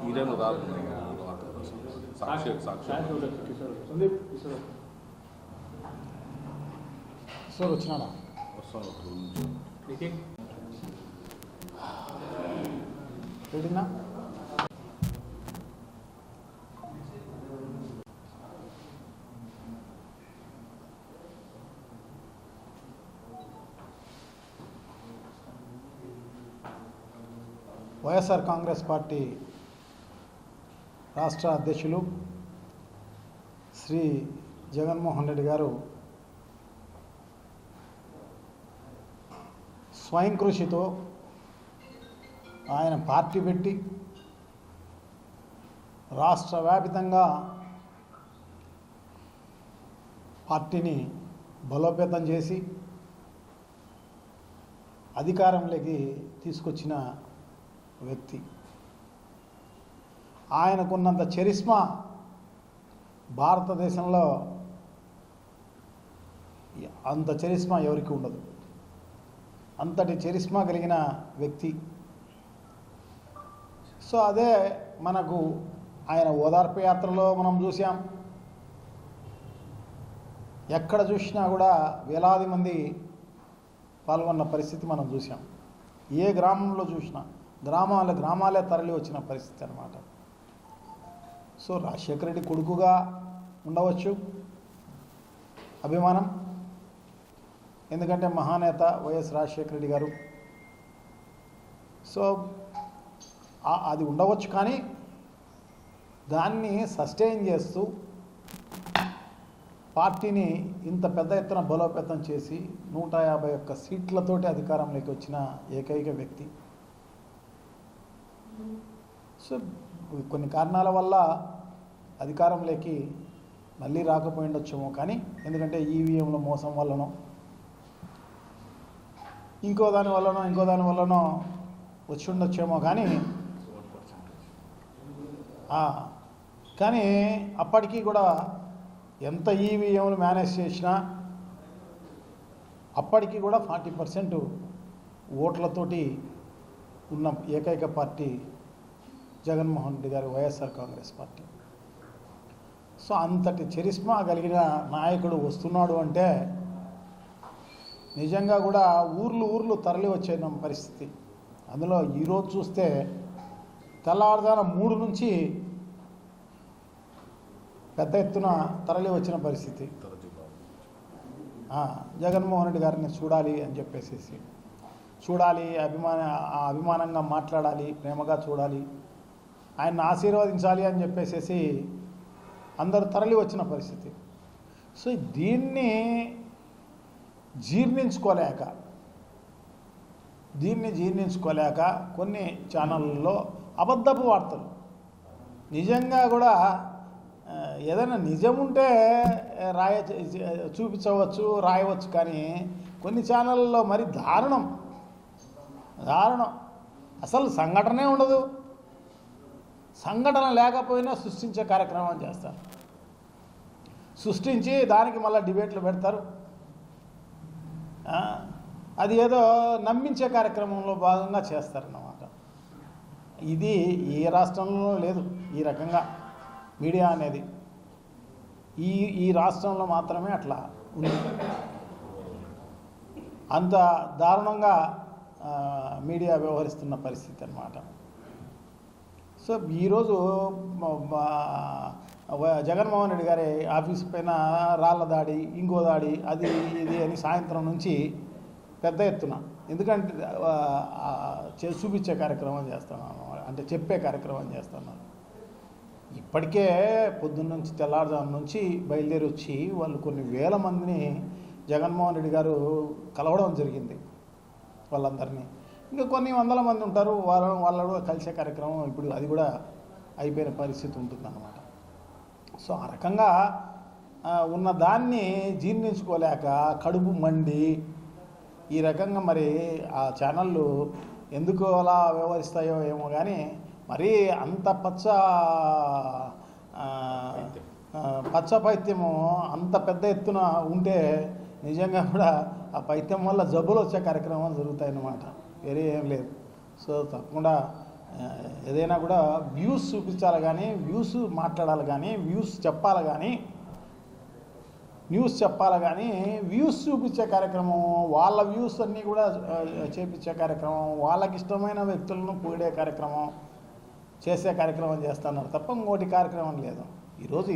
ಹಿರೇನು Rao Sakshi Sakshi sir ವಚನ sir YSR Congress party రాష్ట్ర అధ్యక్షులు శ్రీ జగన్మోహన్ రెడ్డి గారు స్వయం కృషితో ఆయన పార్టీ పెట్టి రాష్ట్ర వ్యాపితంగా పార్టీని బలోపేతం చేసి అధికారంలోకి తీసుకొచ్చిన వ్యక్తి. ఆయనకున్నంత చరిస్మా భారతదేశంలో అంత చరిస్మా ఎవరికి ఉండదు. అంతటి చరిస్మా కలిగిన వ్యక్తి. సో అదే మనకు ఆయన ఓదార్పు యాత్రలో మనం చూసాం ఎక్కడ చూసినా కూడా వేలాది మంది పాల్గొన్న పరిస్థితి మనం చూసాం ఏ గ్రామంలో చూసినా గ్రామాల గ్రామాలే తరలి వచ్చిన పరిస్థితి అన్నమాట. సో రాజశేఖర రెడ్డి కొడుకుగా ఉండవచ్చు. అభిమానం. ఎందుకంటే మహానేత వైఎస్ రాజశేఖర రెడ్డి గారు. సో అది ఉండవచ్చు కానీ దాన్ని సస్టైన్ చేస్తూ పార్టీని ఇంత పెద్ద ఎత్తున బలోపేతం చేసి నూట యాభై ఒక్క సీట్లతోటి అధికారంలోకి వచ్చిన ఏకైక వ్యక్తి సో కొన్ని కారణాల వల్ల అధికారంలోకి మళ్ళీ రాకపోయిండొచ్చేమో కానీ ఎందుకంటే ఈవీఎంలో మోసం వల్లనో ఇంకో దాని వల్లనో ఇంకో దాని వల్లనో వచ్చి ఉండొచ్చేమో కానీ కానీ అప్పటికీ కూడా ఎంత ఈవీఎంలు మేనేజ్ చేసినా అప్పటికి కూడా ఫార్టీ పర్సెంట్ ఓట్లతోటి ఉన్న ఏకైక పార్టీ జగన్మోహన్ రెడ్డి గారి Y S R Congress party. So అంతటి చరిస్మా కలిగిన నాయకుడు వస్తున్నాడు అంటే నిజంగా కూడా ఊర్లు ఊర్లు తరలి వచ్చే పరిస్థితి. అందులో ఈరోజు చూస్తే తెల్లవారుజాన మూడు నుంచి పెద్ద ఎత్తున తరలి వచ్చిన పరిస్థితి. జగన్మోహన్ రెడ్డి గారిని చూడాలి అని చెప్పేసి చూడాలి అభిమాన అభిమానంగా మాట్లాడాలి ప్రేమగా చూడాలి. ఆయన్ని ఆశీర్వదించాలి అని చెప్పేసి అందరు తరలి వచ్చిన పరిస్థితి. సో దీన్ని జీర్ణించుకోలేక దీన్ని జీర్ణించుకోలేక కొన్ని ఛానళ్ళలో అబద్ధపు వార్తలు. నిజంగా కూడా ఏదైనా నిజం ఉంటే రాయ చూపించవచ్చు రాయవచ్చు కానీ కొన్ని ఛానళ్ళలో మరి దారుణం. దారుణం అసలు సంఘటనే ఉండదు. సంఘటన లేకపోయినా సృష్టించే కార్యక్రమం చేస్తారు. సృష్టించి దానికి మళ్ళీ డిబేట్లు పెడతారు. అది ఏదో నమ్మించే కార్యక్రమంలో భాగంగా చేస్తారన్నమాట. ఇది ఏ రాష్ట్రంలో లేదు. ఈ రకంగా మీడియా అనేది. ఈ ఈ రాష్ట్రంలో మాత్రమే అట్లా ఉంది. అంత దారుణంగా మీడియా వ్యవహరిస్తున్న పరిస్థితి అన్నమాట. సో ఈరోజు జగన్మోహన్ రెడ్డి గారి ఆఫీస్ పైన రాళ్ళ దాడి ఇంకో దాడి అది ఇది అని సాయంత్రం నుంచి పెద్ద ఎత్తున. ఎందుకంటే చూపించే కార్యక్రమం చేస్తున్నాను అంటే చెప్పే కార్యక్రమం చేస్తున్నాను ఇప్పటికే పొద్దున్న నుంచి తెల్లారుజాము నుంచి బయలుదేరి వచ్చి వాళ్ళు కొన్ని వేల మందిని జగన్మోహన్ రెడ్డి గారు కలవడం జరిగింది. వాళ్ళందరినీ. ఇంకా కొన్ని వందల మంది ఉంటారు వాళ్ళ వాళ్ళు కూడా కలిసే కార్యక్రమం ఇప్పుడు అది కూడా అయిపోయిన పరిస్థితి ఉంటుందన్నమాట. సో ఆ రకంగా ఉన్న దాన్ని జీర్ణించుకోలేక కడుపు మండి ఈ రకంగా మరి ఆ ఛానళ్ళు ఎందుకు అలా వ్యవహరిస్తాయో ఏమో కానీ మరీ అంత పచ్చ పచ్చ పైత్యము అంత పెద్ద ఎత్తున ఉంటే నిజంగా కూడా ఆ పైత్యం వల్ల జబ్బులు వచ్చే కార్యక్రమాలు జరుగుతాయి అన్నమాట వేరే ఏం లేదు. సో తప్పకుండా ఏదైనా కూడా వ్యూస్ చూపించాలి కానీ వ్యూస్ మాట్లాడాలి కానీ వ్యూస్ చెప్పాలి కానీ న్యూస్ చెప్పాలి కానీ వ్యూస్ చూపించే కార్యక్రమం వాళ్ళ వ్యూస్ అన్నీ కూడా చేపించే కార్యక్రమం వాళ్ళకి ఇష్టమైన వ్యక్తులను పూడే కార్యక్రమం చేసే కార్యక్రమం చేస్తున్నారు తప్ప ఇంకోటి కార్యక్రమం లేదు. ఈరోజు